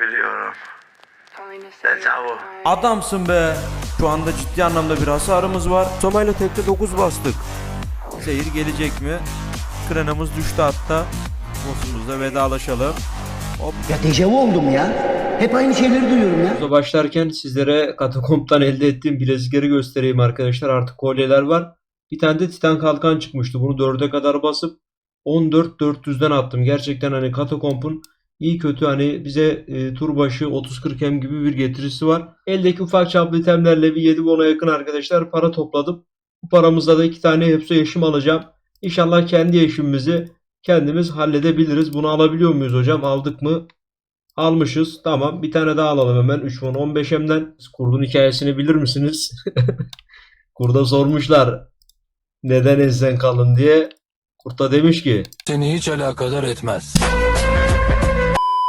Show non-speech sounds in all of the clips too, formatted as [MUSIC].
Bravo. I- Adamsın be. Şu anda ciddi anlamda bir hasarımız var. Somayla tekte 9 bastık. Zehir gelecek mi? Krenamız düştü hatta. Boss'umuzla vedalaşalım. Ya dejavu oldum ya. Hep aynı şeyleri duyuyorum ya. Videoya başlarken sizlere katakomptan elde ettiğim bilezikleri göstereyim arkadaşlar. Artık kolyeler var. Bir tane de titan kalkan çıkmıştı. Bunu 4'e kadar basıp 14 400'den attım. Gerçekten hani katakompun iyi kötü hani bize e, tur başı 30-40 hem gibi bir getirisi var. Eldeki ufak çaplı itemlerle bir 7 bona yakın arkadaşlar para topladım. Bu paramızla da 2 tane hepsi yaşım alacağım. İnşallah kendi yaşımımızı kendimiz halledebiliriz. Bunu alabiliyor muyuz hocam? Aldık mı? Almışız. Tamam. Bir tane daha alalım hemen. 3 won 15 hemden. Kurdun hikayesini bilir misiniz? [LAUGHS] Kurda sormuşlar. Neden ensen kalın diye. Kurt da demiş ki Seni hiç alakadar etmez.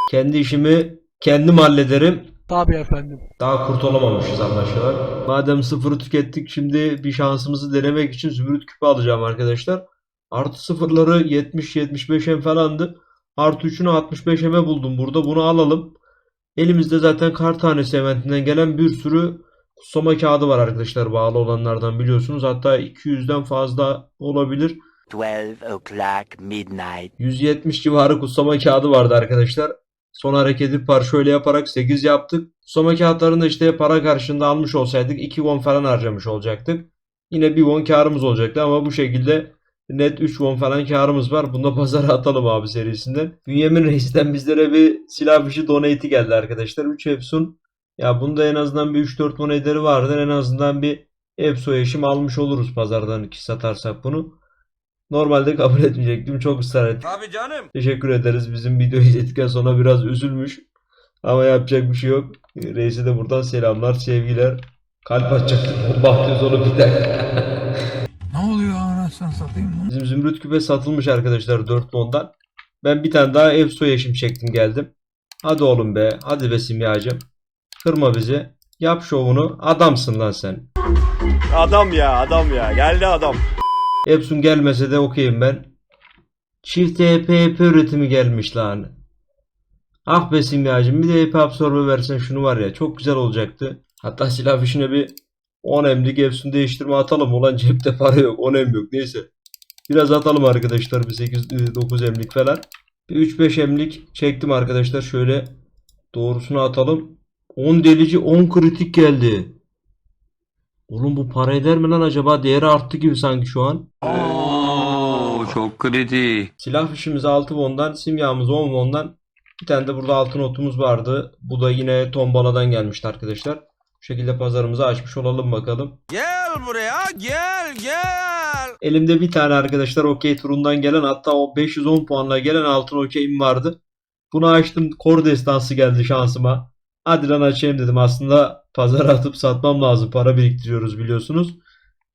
Kendi işimi kendim hallederim. Tabii efendim. Daha kurt olamamışız anlaşılan. Madem sıfırı tükettik şimdi bir şansımızı denemek için zümrüt küpü alacağım arkadaşlar. Artı sıfırları 70-75 hem falandı. Artı 3'ünü 65 heme buldum burada. Bunu alalım. Elimizde zaten kar tanesi eventinden gelen bir sürü kutsama kağıdı var arkadaşlar bağlı olanlardan biliyorsunuz. Hatta 200'den fazla olabilir. 12 o'clock midnight. 170 civarı kutsama kağıdı vardı arkadaşlar. Son hareketi par şöyle yaparak 8 yaptık. Kutsama kağıtlarını işte para karşılığında almış olsaydık 2 won falan harcamış olacaktık. Yine 1 won karımız olacaktı ama bu şekilde net 3 won falan karımız var. Bunu da [LAUGHS] pazara atalım abi serisinden. Bünyamin Reis'ten bizlere bir silah fişi donate'i geldi arkadaşlar. 3 Epson. Ya bunda en azından bir 3-4 won ederi vardır. En azından bir Epso eşim almış oluruz pazardan iki satarsak bunu. Normalde kabul etmeyecektim. Çok ısrar ettim. Tabii canım. Teşekkür ederiz. Bizim videoyu izledikten sonra biraz üzülmüş. Ama yapacak bir şey yok. Reis'e de buradan selamlar, sevgiler. Kalp atacak. Bomba atıyoruz onu bir dakika. [LAUGHS] Ne oluyor anasını satayım lan? Bizim zümrüt küpe satılmış arkadaşlar 4 ondan. Ben bir tane daha ev soy eşim çektim geldim. Hadi oğlum be. Hadi be simyacım. Kırma bizi. Yap şovunu. Adamsın lan sen. Adam ya adam ya geldi adam. Epson gelmese de okeyim ben. Çift EP EP üretimi gelmiş lan. Ah be simyacım bir de EP absorbe versen şunu var ya çok güzel olacaktı. Hatta silah fişine bir 10 emlik Epson değiştirme atalım. Ulan cepte para yok 10 em yok neyse. Biraz atalım arkadaşlar bir 8-9 emlik falan. Bir 3-5 emlik çektim arkadaşlar şöyle doğrusunu atalım. 10 delici 10 kritik geldi. Oğlum bu para eder mi lan acaba? Değeri arttı gibi sanki şu an. Oo, çok kritik. Silah fişimiz 6 won'dan, simyamız 10 won'dan. Bir tane de burada altın notumuz vardı. Bu da yine tombaladan gelmişti arkadaşlar. Bu şekilde pazarımızı açmış olalım bakalım. Gel buraya gel gel. Elimde bir tane arkadaşlar okey turundan gelen hatta o 510 puanla gelen altın okeyim vardı. Bunu açtım. Kor destansı geldi şansıma. Hadi lan açayım dedim. Aslında pazara atıp satmam lazım. Para biriktiriyoruz biliyorsunuz.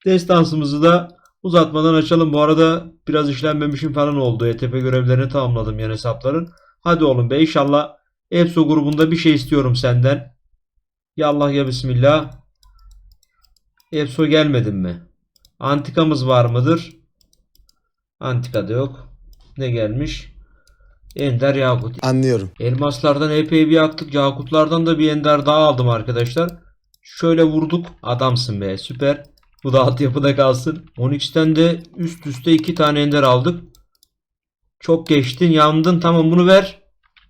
Destansımızı da uzatmadan açalım. Bu arada biraz işlenmemişim falan oldu. ETP görevlerini tamamladım yani hesapların. Hadi oğlum be inşallah EPSO grubunda bir şey istiyorum senden. Ya Allah ya Bismillah. EPSO gelmedin mi? Antikamız var mıdır? Antikada yok. Ne gelmiş? Ender Yakut. Anlıyorum. Elmaslardan epey bir yaktık. Yakutlardan da bir ender daha aldım arkadaşlar. Şöyle vurduk. Adamsın be. Süper. Bu da altyapıda kalsın. Onyx'ten de üst üste iki tane ender aldık. Çok geçtin. Yandın. Tamam bunu ver.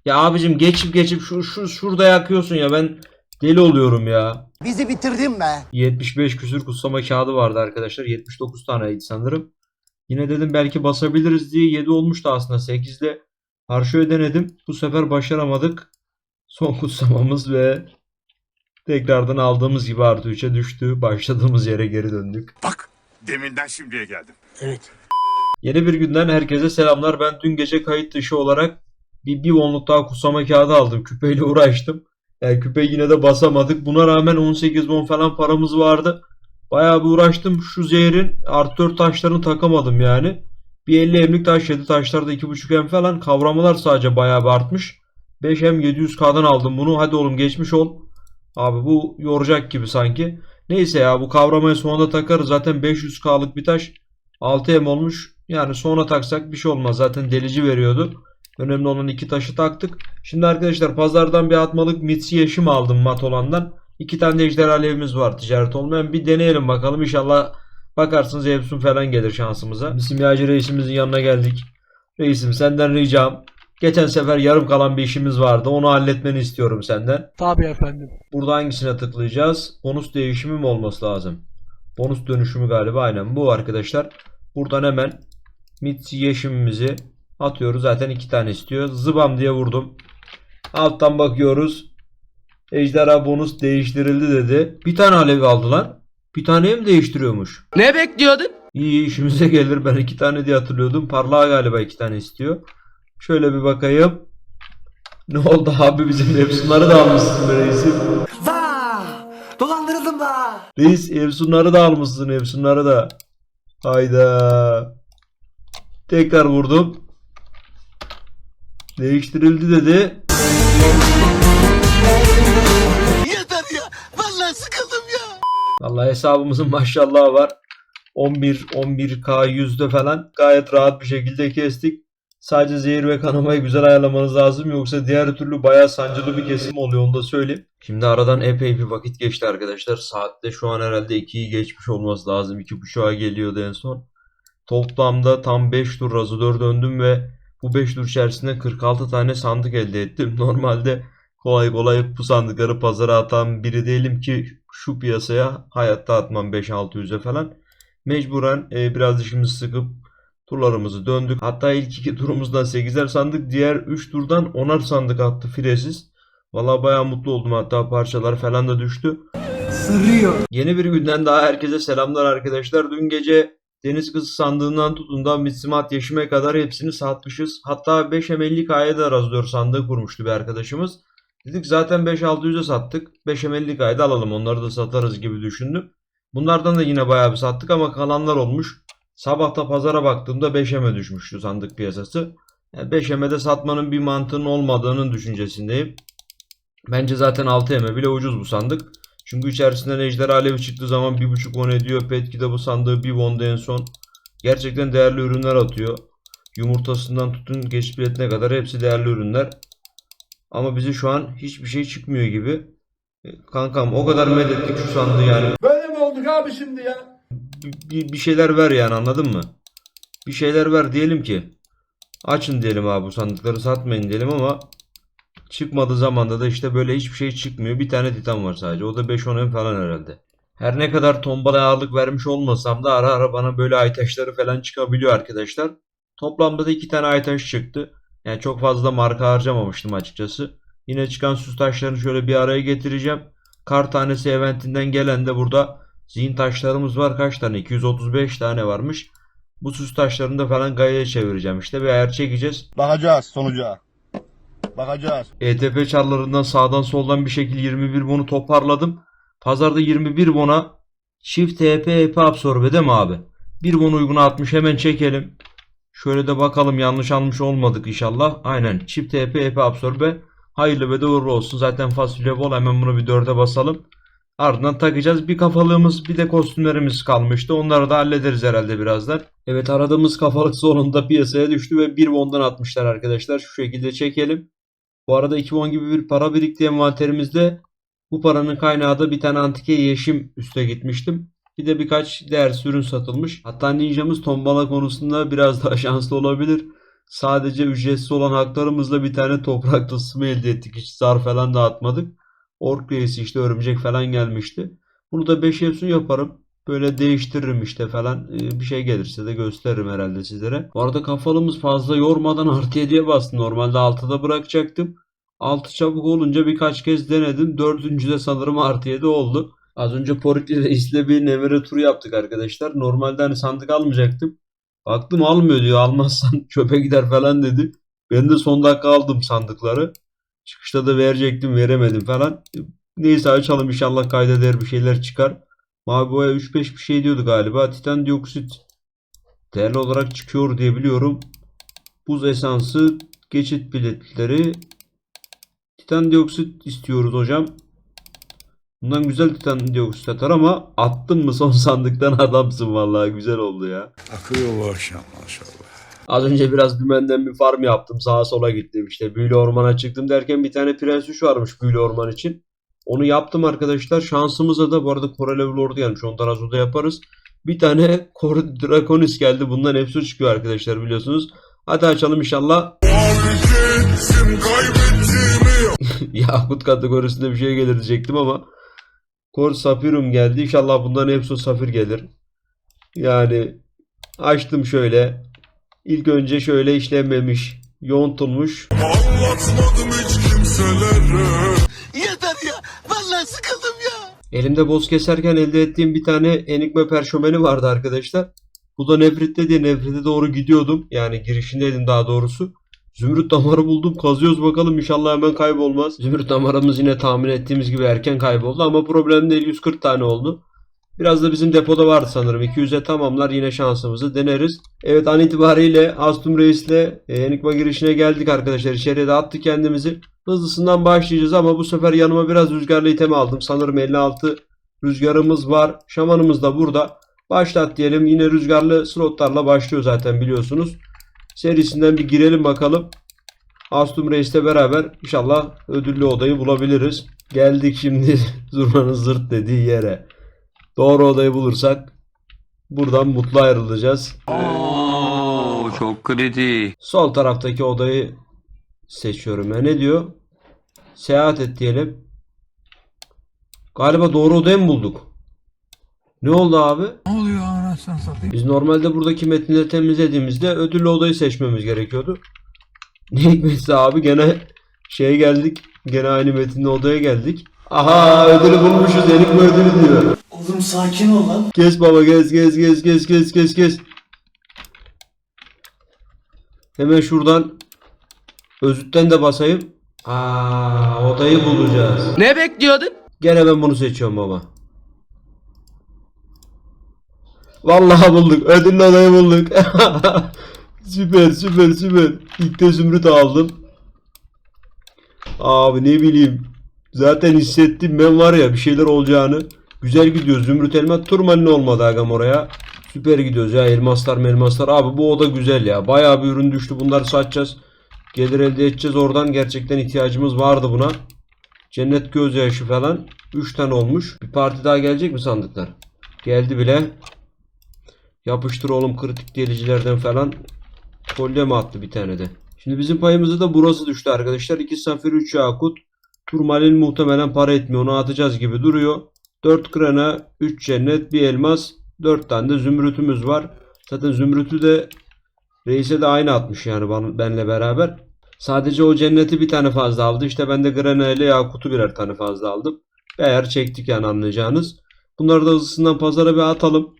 Ya abicim geçip geçip şu, şu şurada yakıyorsun ya. Ben deli oluyorum ya. Bizi bitirdin be. 75 küsür kutsama kağıdı vardı arkadaşlar. 79 taneydi sanırım. Yine dedim belki basabiliriz diye 7 olmuştu aslında. 8'de Harşo'yu denedim. Bu sefer başaramadık. Son kutsamamız ve tekrardan aldığımız gibi artı 3'e düştü. Başladığımız yere geri döndük. Bak deminden şimdiye geldim. Yeni bir günden herkese selamlar. Ben dün gece kayıt dışı olarak bir, bir onluk daha kutsama kağıdı aldım. Küpeyle uğraştım. Yani küpe yine de basamadık. Buna rağmen 18 bon falan paramız vardı. Bayağı bir uğraştım. Şu zehrin artı 4 taşlarını takamadım yani. Bir 50 emlik taş 7 taşlarda 2.5 em falan. Kavramalar sadece bayağı bir artmış. 5 em 700k'dan aldım bunu. Hadi oğlum geçmiş ol. Abi bu yoracak gibi sanki. Neyse ya bu kavramayı sonunda takarız. Zaten 500k'lık bir taş 6 em olmuş. Yani sonra taksak bir şey olmaz. Zaten delici veriyordu. Önemli olan iki taşı taktık. Şimdi arkadaşlar pazardan bir atmalık mitsi yaşım aldım mat olandan. İki tane de ejderha alevimiz var ticaret olmayan. Bir deneyelim bakalım inşallah bakarsınız Epsun falan gelir şansımıza. Simyacı reisimizin yanına geldik. Reisim senden ricam. Geçen sefer yarım kalan bir işimiz vardı. Onu halletmeni istiyorum senden. Tabii efendim. Burada hangisine tıklayacağız? Bonus değişimi mi olması lazım? Bonus dönüşümü galiba aynen bu arkadaşlar. Buradan hemen Mitsi yeşimimizi atıyoruz. Zaten iki tane istiyor. Zıbam diye vurdum. Alttan bakıyoruz. Ejderha bonus değiştirildi dedi. Bir tane alev aldılar. Bir taneye mi değiştiriyormuş? Ne bekliyordun? İyi işimize gelir. Ben iki tane diye hatırlıyordum. Parlağa galiba iki tane istiyor. Şöyle bir bakayım. Ne oldu abi bizim Efsunları da almışsın be reisim. Dolandırıldım da. Reis Efsunları da almışsın Efsunları da. Hayda. Tekrar vurdum. Değiştirildi dedi. Vallahi hesabımızın [LAUGHS] maşallahı var. 11 11K yüzde falan gayet rahat bir şekilde kestik. Sadece zehir ve kanamayı güzel ayarlamanız lazım yoksa diğer türlü bayağı sancılı bir kesim oluyor onu da söyleyeyim. Şimdi aradan epey bir vakit geçti arkadaşlar. Saatte şu an herhalde 2'yi geçmiş olması lazım. 2.30'a geliyordu en son. Toplamda tam 5 tur razıdör döndüm ve bu 5 tur içerisinde 46 tane sandık elde ettim. [LAUGHS] Normalde kolay kolay bu sandıkları pazara atan biri değilim ki şu piyasaya hayatta atmam 5-600'e falan. Mecburen e, biraz dişimizi sıkıp turlarımızı döndük. Hatta ilk iki turumuzdan 8'er sandık. Diğer 3 turdan 10'ar sandık attı firesiz. Valla bayağı mutlu oldum. Hatta parçalar falan da düştü. Sırrıyor. Yeni bir günden daha herkese selamlar arkadaşlar. Dün gece Deniz Kızı sandığından tutun da Mitsimat Yeşim'e kadar hepsini satmışız. Hatta 5 emellik ayda da razıyor sandığı kurmuştu bir arkadaşımız. Dedik zaten 5-600'e sattık. 5 emellik ayda alalım onları da satarız gibi düşündüm. Bunlardan da yine bayağı bir sattık ama kalanlar olmuş. Sabahta pazara baktığımda 5'eme düşmüştü sandık piyasası. Yani 5'eme de satmanın bir mantığının olmadığının düşüncesindeyim. Bence zaten 6'eme bile ucuz bu sandık. Çünkü içerisinden ejderha alevi çıktığı zaman 1.5 won ediyor. Petki'de bu sandığı 1 won'da en son. Gerçekten değerli ürünler atıyor. Yumurtasından tutun geçiş biletine kadar hepsi değerli ürünler. Ama bize şu an hiçbir şey çıkmıyor gibi. E, Kankam o kadar medettik şu sandığı yani. Böyle mi olduk abi şimdi ya? Bir, bir- şeyler ver yani anladın mı? Bir şeyler ver diyelim ki. Açın diyelim abi bu sandıkları satmayın diyelim ama çıkmadığı zamanda da işte böyle hiçbir şey çıkmıyor. Bir tane titan var sadece. O da 5-10 M falan herhalde. Her ne kadar tombala ağırlık vermiş olmasam da ara ara bana böyle ay taşları falan çıkabiliyor arkadaşlar. Toplamda da iki tane ay taş çıktı. Yani çok fazla marka harcamamıştım açıkçası. Yine çıkan süs taşlarını şöyle bir araya getireceğim. Kar tanesi eventinden gelen de burada zihin taşlarımız var. Kaç tane? 235 tane varmış. Bu süs taşlarını da falan gayeye çevireceğim işte. Bir ayar çekeceğiz. Bakacağız sonuca. Bakacağız. ETP çarlarından sağdan soldan bir şekilde 21 bonu toparladım. Pazarda 21 bona çift TP EP absorbe değil mi abi? Bir bon uyguna atmış hemen çekelim. Şöyle de bakalım yanlış almış olmadık inşallah. Aynen çift TP EP absorbe. Hayırlı ve de uğurlu olsun. Zaten fasulye bol hemen bunu bir dörde basalım. Ardından takacağız. Bir kafalığımız bir de kostümlerimiz kalmıştı. Onları da hallederiz herhalde birazdan. Evet aradığımız kafalık sonunda piyasaya düştü ve bir bondan atmışlar arkadaşlar. Şu şekilde çekelim. Bu arada 2 won gibi bir para birikti envanterimizde. Bu paranın kaynağı da bir tane antike yeşim üste gitmiştim. Bir de birkaç değersiz ürün satılmış. Hatta ninjamız tombala konusunda biraz daha [LAUGHS] şanslı olabilir. Sadece ücretsiz olan haklarımızla bir tane toprak tılsımı elde ettik. Hiç zar falan dağıtmadık. Ork reisi işte örümcek falan gelmişti. Bunu da 5 Epson yaparım. Böyle değiştiririm işte falan. Ee, Bir şey gelirse de gösteririm herhalde sizlere. Bu arada kafalımız fazla yormadan [LAUGHS] artı 7'ye bastı. Normalde 6'da bırakacaktım. 6 çabuk olunca birkaç kez denedim. Dördüncüde sanırım artı 7 oldu. Az önce Porikli Reis'le [LAUGHS] bir Nevere turu yaptık arkadaşlar. Normalde hani sandık almayacaktım. Baktım almıyor diyor. Almazsan [LAUGHS] çöpe gider falan dedi. Ben de son dakika aldım sandıkları. Çıkışta da verecektim veremedim falan. Neyse açalım inşallah kayda değer bir şeyler çıkar. Mavi boya 3-5 bir şey diyordu galiba. Titan dioksit değerli olarak çıkıyor diye biliyorum. Buz esansı, geçit biletleri. Titan dioksit istiyoruz hocam. Bundan güzel titan dioksit atar ama attın mı son [LAUGHS] sandıktan adamsın vallahi güzel oldu ya. Akıyor bu akşam maşallah. Az önce biraz dümenden bir farm yaptım. Sağa sola gittim işte. Büyülü ormana çıktım derken bir tane prens üç varmış büyülü orman için. Onu yaptım arkadaşlar. Şansımıza da bu arada Kore level ordu gelmiş. Ondan az da yaparız. Bir tane [LAUGHS] Kore Draconis geldi. Bundan hepsi çıkıyor arkadaşlar biliyorsunuz. Hadi açalım inşallah. [LAUGHS] Yakut kategorisinde bir şey gelir diyecektim ama Kor Safirum geldi. İnşallah bundan hepsi Safir gelir. Yani açtım şöyle. İlk önce şöyle işlenmemiş, yontulmuş. Yeter ya. Vallahi sıkıldım ya. Elimde boz keserken elde ettiğim bir tane Enigma perşomeni vardı arkadaşlar. Bu da nefrette diye nefrete doğru gidiyordum. Yani girişindeydim daha doğrusu. Zümrüt damarı buldum. Kazıyoruz bakalım inşallah hemen kaybolmaz. Zümrüt damarımız yine tahmin ettiğimiz gibi erken kayboldu ama problem değil 140 tane oldu. Biraz da bizim depoda vardı sanırım. 200'e tamamlar yine şansımızı deneriz. Evet an itibariyle Astum Reis'le e, Enigma girişine geldik arkadaşlar. İçeriye de attık kendimizi. Hızlısından başlayacağız ama bu sefer yanıma biraz rüzgarlı item aldım. Sanırım 56 rüzgarımız var. Şamanımız da burada. Başlat diyelim. Yine rüzgarlı slotlarla başlıyor zaten biliyorsunuz. Serisinden bir girelim bakalım. Astum Reis'le beraber inşallah ödüllü odayı bulabiliriz. Geldik şimdi [LAUGHS] zurnanın zırt dediği yere. Doğru odayı bulursak buradan mutlu ayrılacağız. Oo, çok kritik. Sol taraftaki odayı seçiyorum. Ya ne diyor? Seyahat et diyelim. Galiba doğru odayı mı bulduk? Ne oldu abi? Ne oluyor anasını satayım? Biz normalde buradaki metinleri temizlediğimizde ödüllü odayı seçmemiz gerekiyordu. [LAUGHS] Ne hikmetse abi gene şeye geldik. Gene aynı metinli odaya geldik. Aha ödülü bulmuşuz. Enigma ödülü diyor. Oğlum sakin ol lan. Kes baba kes kes kes kes kes kes kes. Hemen şuradan özütten de basayım. Aa odayı bulacağız. Ne bekliyordun? Gene ben bunu seçiyorum baba. Vallahi bulduk. Ödüllü odayı bulduk. [LAUGHS] süper süper süper. İlk de zümrüt aldım. Abi ne bileyim. Zaten hissettim ben var ya bir şeyler olacağını. Güzel gidiyor. Zümrüt elma turmalin olmadı agam oraya. Süper gidiyoruz ya elmaslar melmaslar. Abi bu oda güzel ya. Bayağı bir ürün düştü. Bunları satacağız. Gelir elde edeceğiz oradan. Gerçekten ihtiyacımız vardı buna. Cennet gözyaşı falan. 3 tane olmuş. Bir parti daha gelecek mi sandıklar? Geldi bile. Yapıştır oğlum kritik delicilerden falan. Kolye mi attı bir tane de. Şimdi bizim payımıza da burası düştü arkadaşlar. 2 safir 3 yakut. Turmalin muhtemelen para etmiyor. Onu atacağız gibi duruyor. 4 krana, 3 cennet, bir elmas, 4 tane de zümrütümüz var. Zaten zümrütü de reise de aynı atmış yani benle beraber. Sadece o cenneti bir tane fazla aldı. İşte ben de grana ile yakutu birer tane fazla aldım. Eğer çektik yani anlayacağınız. Bunları da hızlısından pazara bir atalım.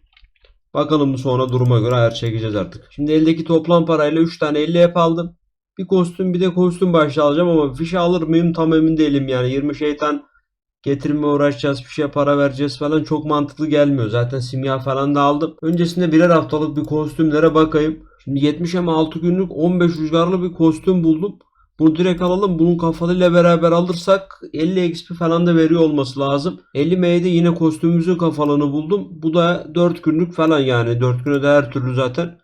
Bakalım sonra duruma göre ayar çekeceğiz artık. Şimdi eldeki toplam parayla 3 tane 50 hep aldım. Bir kostüm bir de kostüm başlığı alacağım ama fişe alır mıyım tam emin değilim yani 20 şeytan getirme uğraşacağız fişe para vereceğiz falan çok mantıklı gelmiyor. Zaten simya falan da aldım. Öncesinde birer haftalık bir kostümlere bakayım. Şimdi 70 ama 6 günlük 15 rüzgarlı bir kostüm buldum. Bunu direkt alalım. Bunun kafalıyla beraber alırsak 50 XP falan da veriyor olması lazım. 50 M'de yine kostümümüzün kafalını buldum. Bu da 4 günlük falan yani. 4 güne de her türlü zaten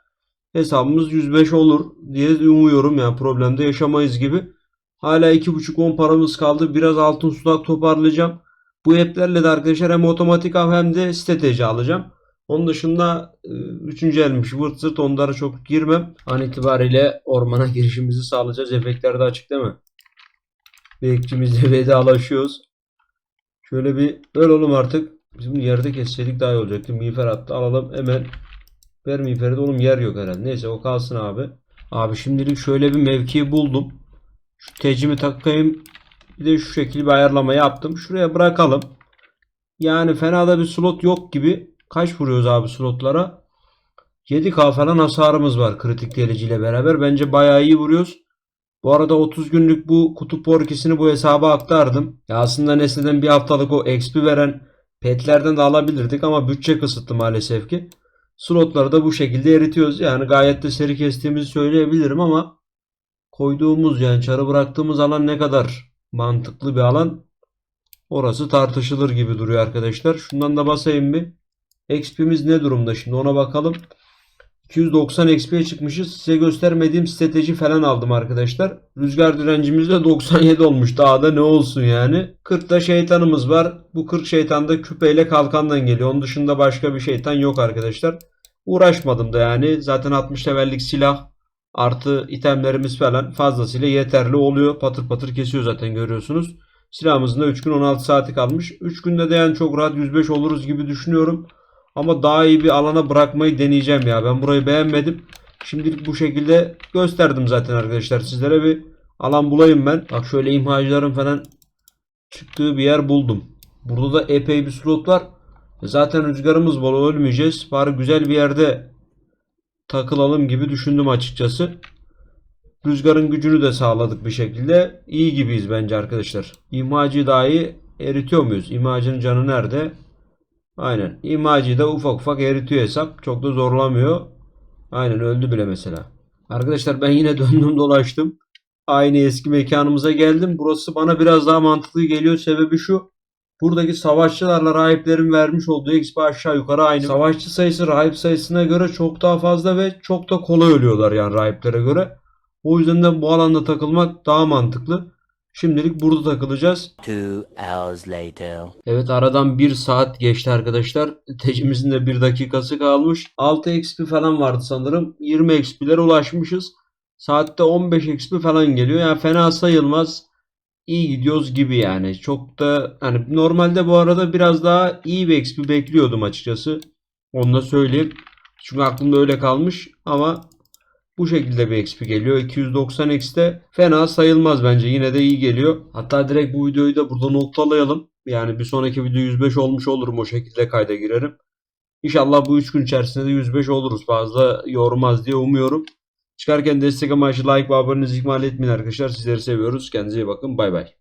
hesabımız 105 olur diye umuyorum yani problemde yaşamayız gibi. Hala 2.5-10 paramız kaldı. Biraz altın sudak toparlayacağım. Bu app'lerle de arkadaşlar hem otomatik av hem de strateji alacağım. Onun dışında e, üçüncü elmiş vırt zırt onlara çok girmem. An itibariyle ormana [LAUGHS] girişimizi sağlayacağız. Efektler de açık değil mi? Bekçimizle [LAUGHS] vedalaşıyoruz. Şöyle bir öl oğlum artık. Bizim yerde kesseydik daha iyi olacaktı. Miğfer attı. Alalım hemen. Ver miğferi de oğlum yer yok herhalde. Neyse o kalsın abi. Abi şimdilik şöyle bir mevki buldum. Şu tecimi takayım. Bir de şu şekilde bir ayarlama yaptım. Şuraya bırakalım. Yani fena da bir slot yok gibi. Kaç vuruyoruz abi slotlara? 7k falan hasarımız var kritik deliciyle beraber. Bence bayağı iyi vuruyoruz. Bu arada 30 günlük bu kutu porkisini bu hesaba aktardım. Ya aslında Nesne'den bir haftalık o XP veren petlerden de alabilirdik ama bütçe kısıtlı maalesef ki. Slotları da bu şekilde eritiyoruz. Yani gayet de seri kestiğimizi söyleyebilirim ama koyduğumuz yani çarı bıraktığımız alan ne kadar mantıklı bir alan orası tartışılır gibi duruyor arkadaşlar. Şundan da basayım bir. XP'miz ne durumda şimdi ona bakalım. 290 XP'ye çıkmışız. Size göstermediğim strateji falan aldım arkadaşlar. Rüzgar direncimiz de 97 olmuş. Daha da ne olsun yani. 40 da şeytanımız var. Bu 40 şeytan da küpeyle kalkandan geliyor. Onun dışında başka bir şeytan yok arkadaşlar. Uğraşmadım da yani. Zaten 60 levellik silah artı itemlerimiz falan fazlasıyla yeterli oluyor. Patır patır kesiyor zaten görüyorsunuz. Silahımızın da 3 gün 16 saati kalmış. 3 günde de yani çok rahat 105 oluruz gibi düşünüyorum. Ama daha iyi bir alana bırakmayı deneyeceğim ya. Ben burayı beğenmedim. Şimdilik bu şekilde gösterdim zaten arkadaşlar. Sizlere bir alan bulayım ben. Bak şöyle imhacıların falan çıktığı bir yer buldum. Burada da epey bir slot var. Zaten rüzgarımız bol ölmeyeceğiz. Bari güzel bir yerde takılalım gibi düşündüm açıkçası. Rüzgarın gücünü de sağladık bir şekilde. İyi gibiyiz bence arkadaşlar. İmhacı dahi eritiyor muyuz? İmhacının canı nerede? Aynen. İmhacıyı da ufak ufak eritiyor hesap. Çok da zorlamıyor. Aynen öldü bile mesela. Arkadaşlar ben yine [LAUGHS] döndüm dolaştım. Aynı eski mekanımıza geldim. Burası bana biraz daha mantıklı geliyor. Sebebi şu. Buradaki savaşçılarla rahiplerin vermiş olduğu XP aşağı yukarı aynı. Savaşçı sayısı rahip sayısına göre çok daha fazla ve çok da kolay ölüyorlar yani rahiplere göre. O yüzden de bu alanda takılmak daha mantıklı. Şimdilik burada takılacağız. Two hours later. Evet aradan bir saat geçti arkadaşlar. Tecimizin de bir dakikası kalmış. 6 XP falan vardı sanırım. 20 XP'lere ulaşmışız. Saatte 15 XP falan geliyor. Yani fena sayılmaz. İyi gidiyoruz gibi yani. Çok da hani normalde bu arada biraz daha iyi bir XP bekliyordum açıkçası. Onu da söyleyeyim. Çünkü aklımda öyle kalmış ama bu şekilde bir XP geliyor. 290 X'te fena sayılmaz bence. Yine de iyi geliyor. Hatta direkt bu videoyu da burada noktalayalım. Yani bir sonraki video 105 olmuş olurum. O şekilde kayda girerim. İnşallah bu 3 gün içerisinde de 105 oluruz. Fazla yormaz diye umuyorum. Çıkarken destek amaçlı like ve abonenizi ihmal etmeyin arkadaşlar. Sizleri seviyoruz. Kendinize iyi bakın. Bay bay.